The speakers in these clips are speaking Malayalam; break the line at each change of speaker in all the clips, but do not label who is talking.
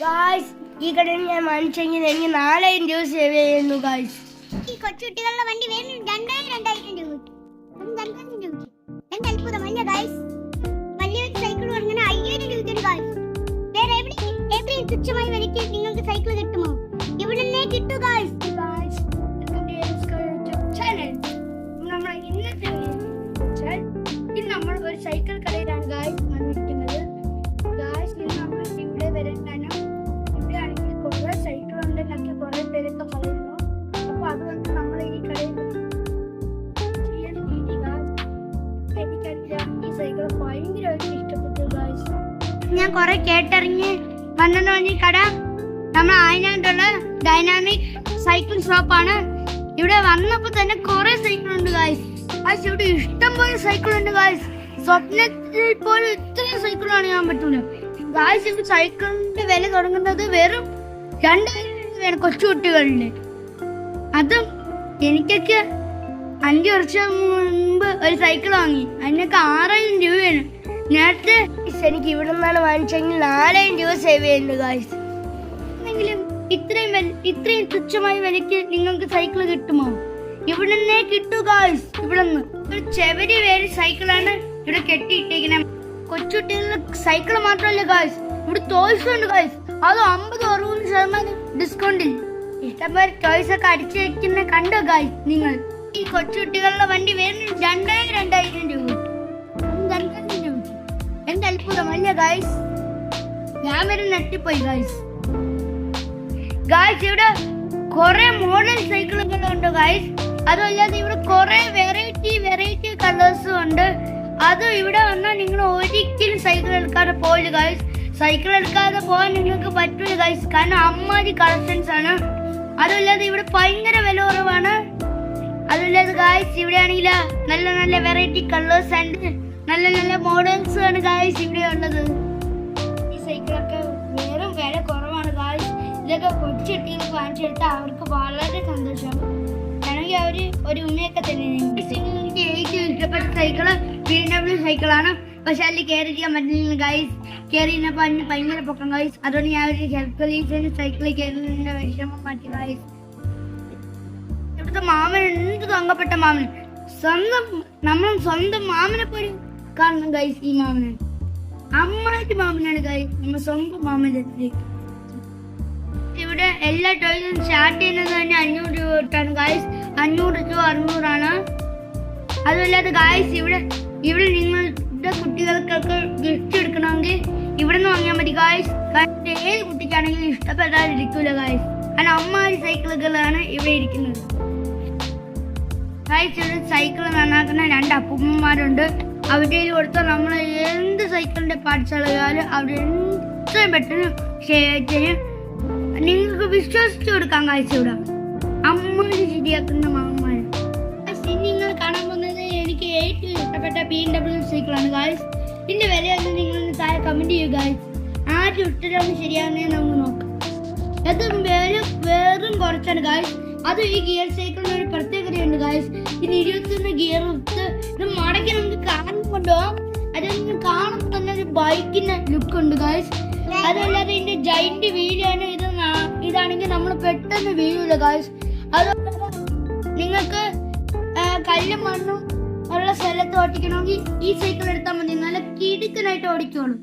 ഗായ്സ് ഈ കടയിൽ ഞാൻ വാങ്ങിച്ചെങ്കിൽ എനിക്ക് നാലായിരം രൂപ സേവ് ചെയ്യുന്നു ഗായ്സ്
ഈ കൊച്ചുകുട്ടികളുടെ വണ്ടി വേണം? രണ്ടായിരം രണ്ടായിരം രൂപ. രണ്ടായിരം രൂപ. എന്ത് ഗായ്സ് വലിയ സൈക്കിൾ വാങ്ങുന്ന അയ്യായിരം രൂപയ്ക്ക് ഗായ്സ് വേറെ എവിടെ എവിടെയും തുച്ഛമായി വിലയ്ക്ക് നിങ്ങൾക്ക് സൈക്കിൾ കിട്ടുമോ? ഇവിടെ കിട്ടു ഗായ്സ്
ഞാൻ കുറെ കേട്ടറിഞ്ഞ് വന്നെന്ന് പറഞ്ഞ കട നമ്മൾ ആയനായിട്ടുള്ള ഡൈനാമിക് സൈക്കിൾ ഷോപ്പാണ് ഇവിടെ വന്നപ്പോ തന്നെ കുറെ സൈക്കിൾ ഉണ്ട് ഗായ്സ് ഗായ്സ് ഇവിടെ ഇഷ്ടം പോലെ സൈക്കിൾ ഉണ്ട് ഗായ്സ് സ്വപ്നത്തിൽ പോലും ഇത്രയും സൈക്കിൾ ഞാൻ പറ്റൂല. ഗായ്സ് ഇപ്പൊ സൈക്കിളിന്റെ വില തുടങ്ങുന്നത് വെറും രണ്ടായിരം രൂപയാണ് കൊച്ചു അതും എനിക്കൊക്കെ അഞ്ചു വർഷം മുമ്പ് ഒരു സൈക്കിൾ വാങ്ങി. അതിനൊക്കെ ആറായിരം രൂപയാണ്. നേരത്തെ എനിക്ക് ഇവിടെ നിന്നാണ് വാങ്ങിച്ചെങ്കിൽ നാലായിരം രൂപ സേവ് ചെയ്യുന്നുണ്ട് ഗായ്സ് എങ്കിലും ഇത്രയും ഇത്രയും തുച്ഛമായ വിലയ്ക്ക് നിങ്ങൾക്ക് സൈക്കിൾ കിട്ടുമോ? ഇവിടെ നിന്നേ കിട്ടൂ ഗായ്സ് ഇവിടെ നിന്ന്. ഒരു ചെവരി വേറെ സൈക്കിളാണ് ഇവിടെ കെട്ടിയിട്ടേക്കുന്നത് കൊച്ചുകുട്ടികളുടെ സൈക്കിൾ മാത്രമല്ല ഗായ്സ് ഇവിടെ ടോയ്സ് ഉണ്ട് ഗായ്സ് അത് അമ്പത് അറുപത് ശതമാനം ഡിസ്കൗണ്ടിൽ ഇഷ്ടംപോലെ ടോയ്സ് ഒക്കെ അടിച്ചു വെക്കുന്ന കണ്ടോ ഗായ്സ് നിങ്ങൾ? ഈ കൊച്ചുകുട്ടികളുടെ വണ്ടി വരുന്നത് രണ്ടായിരം രണ്ടായിരം രൂപ. അല്ലേ ഗായ്സ് ഞാൻ ഗായ്സ് ഗായ്സ് ഇവിടെ കുറെ വെറൈറ്റി വെറൈറ്റി കളേഴ്സും ഉണ്ട്. അത് ഇവിടെ വന്നാൽ നിങ്ങൾ ഒരിക്കലും സൈക്കിൾ എടുക്കാതെ പോയില്ല ഗൈസ് സൈക്കിൾ എടുക്കാതെ പോകാൻ നിങ്ങൾക്ക് പറ്റൂല ഗൈസ് കാരണം അമ്മാതി കളക്ഷൻസ് ആണ്. അതല്ലാതെ ഇവിടെ ഭയങ്കര വില കുറവാണ്. അതല്ലാതെ ഗൈസ് ഇവിടെ ആണെങ്കിൽ നല്ല നല്ല വെറൈറ്റി കളേഴ്സ് ആൻഡ് നല്ല നല്ല മോഡൽസ് ആണ് ഗായ്സ് ഇവിടെ ഉള്ളത്. ഈ സൈക്കിളൊക്കെ നേരം വില കുറവാണ് ഗായ്സ് ഇതൊക്കെ കൊച്ചുകുട്ടികൾക്ക് വാങ്ങിച്ചെടുത്താൽ അവർക്ക് വളരെ സന്തോഷം. കാരണം അവർ ഒരു ഉമ്മയൊക്കെ തന്നെ എനിക്ക് ഏറ്റവും ഇഷ്ടപ്പെട്ട സൈക്കിൾ ബി ഡബ്ല്യു സൈക്കിളാണ് പക്ഷെ അതിൽ കയറിയിരിക്കാൻ പറ്റുന്നില്ല ഗൈസ് കയറിയപ്പോൾ അതിന് ഭയങ്കര പൊക്കം ഗൈസ് അതുകൊണ്ട് ഞാൻ ഒരു ഹെൽപ്പ് സൈക്കിളിൽ കയറുന്നതിന്റെ വിഷമം മാറ്റി ഗൈസ് ഇവിടുത്തെ മാമൻ എന്ത് തങ്കപ്പെട്ട മാമൻ? സ്വന്തം നമ്മൾ സ്വന്തം മാമനെ പോലും കാണണം ഗൈസ് ഈ മാമനാണ് അമ്മായിട്ട് മാമനാണ് ഗൈസ് നമ്മൾ സ്വന്തം മാമന്റെ ഇവിടെ എല്ലാ ടോയ്സും സ്റ്റാർട്ട് ചെയ്യുന്നത് തന്നെ അഞ്ഞൂറ് രൂപ തൊട്ടാണ്. ഗായ്സ് അഞ്ഞൂറ് ടു അറുന്നൂറാണ്. അതുമല്ലാതെ ഗായ്സ് ഇവിടെ ഇവിടെ നിങ്ങളുടെ കുട്ടികൾക്കൊക്കെ ഗിഫ്റ്റ് എടുക്കണമെങ്കിൽ ഇവിടെ നിന്ന് വാങ്ങിയാൽ മതി ഗായ്സ് ഏത് കുട്ടിക്കാണെങ്കിലും ഇഷ്ടപ്പെടാതിരിക്കൂല ഗായ്സ് കാരണം അമ്മാരി സൈക്കിളുകളാണ് ഇവിടെ ഇരിക്കുന്നത്. ഗായ്സ് ഇവിടെ സൈക്കിൾ നന്നാക്കുന്ന രണ്ട് അപ്പൂമ്മമാരുണ്ട് അവരുടെ കയ്യിൽ കൊടുത്താൽ നമ്മൾ എന്ത് സൈക്കിളിന്റെ പാർട്സ് ഇളകാലും അവിടെ എത്രയും പെട്ടെന്ന് ചെയ്യും. നിങ്ങൾക്ക് വിശ്വസിച്ചു കൊടുക്കാൻ കാഴ്ച ഇവിടെ. അമ്മയുടെ ശരിയാക്കുന്ന മാമ്മയാണ് നിങ്ങൾ കാണാൻ പോകുന്നത് എനിക്ക് ഏറ്റവും ഇഷ്ടപ്പെട്ട ബി ഡബ്ല്യു സൈക്കിളാണ് ഗായ്സ് ഇതിന്റെ വിലയൊന്നും നിങ്ങൾ താഴെ കമന്റ് ചെയ്യുക ഗായ്സ് ആദ്യം ഉത്തരവാണ് ശരിയാണെന്ന് നമുക്ക് നോക്കാം. അത് വില വേറും കുറച്ചാണ് ഗായ്സ് അത് ഈ ഗിയർ സൈക്കിളിന് ഒരു പ്രത്യേകതയുണ്ട് ഗായ്സ് ഇതിന് ഇരുപത്തൊന്ന് ഇട്ട് ഇത് മടക്കി നമുക്ക് കാണാൻ കൊണ്ടുപോകാം അതൊന്ന് കാണുമ്പോൾ തന്നെ ഒരു ബൈക്കിന്റെ ലുക്ക് ഉണ്ട് ഗായ്സ് അതല്ലാതെ ഇതിന്റെ ജൈന്റ് വീലാണ് ഇത് ഇതാണെങ്കിൽ നമ്മൾ പെട്ടെന്ന് വീഴൂല ഗായ്സ് അത് നിങ്ങൾക്ക് കല്ലും മണ്ണും ഉള്ള സ്ഥലത്ത് ഓടിക്കണമെങ്കിൽ ഈ സൈക്കിൾ എടുത്താൽ മതി. നല്ല കിടുക്കനായിട്ട് ഓടിക്കോളൂ.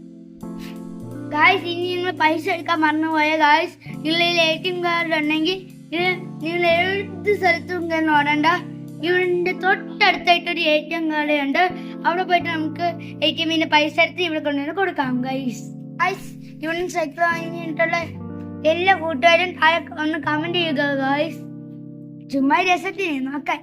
ഗായ്സ് ഇനി നിങ്ങൾ പൈസ എടുക്കാൻ മറന്നുപോയ ഗായ്സ് നിങ്ങളിൽ എ ടി എം കാർഡ് ഉണ്ടെങ്കിൽ നിങ്ങൾ ഏത് സ്ഥലത്തും ഓടണ്ട. ഇവിടെ തൊട്ടടുത്തായിട്ട് ഒരു എ ടി എം കടയുണ്ട്. അവിടെ പോയിട്ട് നമുക്ക് എ ടി എമ്മിന്റെ പൈസ എടുത്ത് ഇവിടെ കൊണ്ടുവന്ന് കൊടുക്കാം ഗൈസ് ഗൈസ് ഇവിടെ സൈക്കിൾ വാങ്ങിയിട്ടുള്ള എല്ലാ കൂട്ടുകാരും താഴെ ഒന്ന് കമന്റ് ചെയ്യുക ഗൈസ് ചുമ്മാ രസത്തിന് നോക്കാൻ.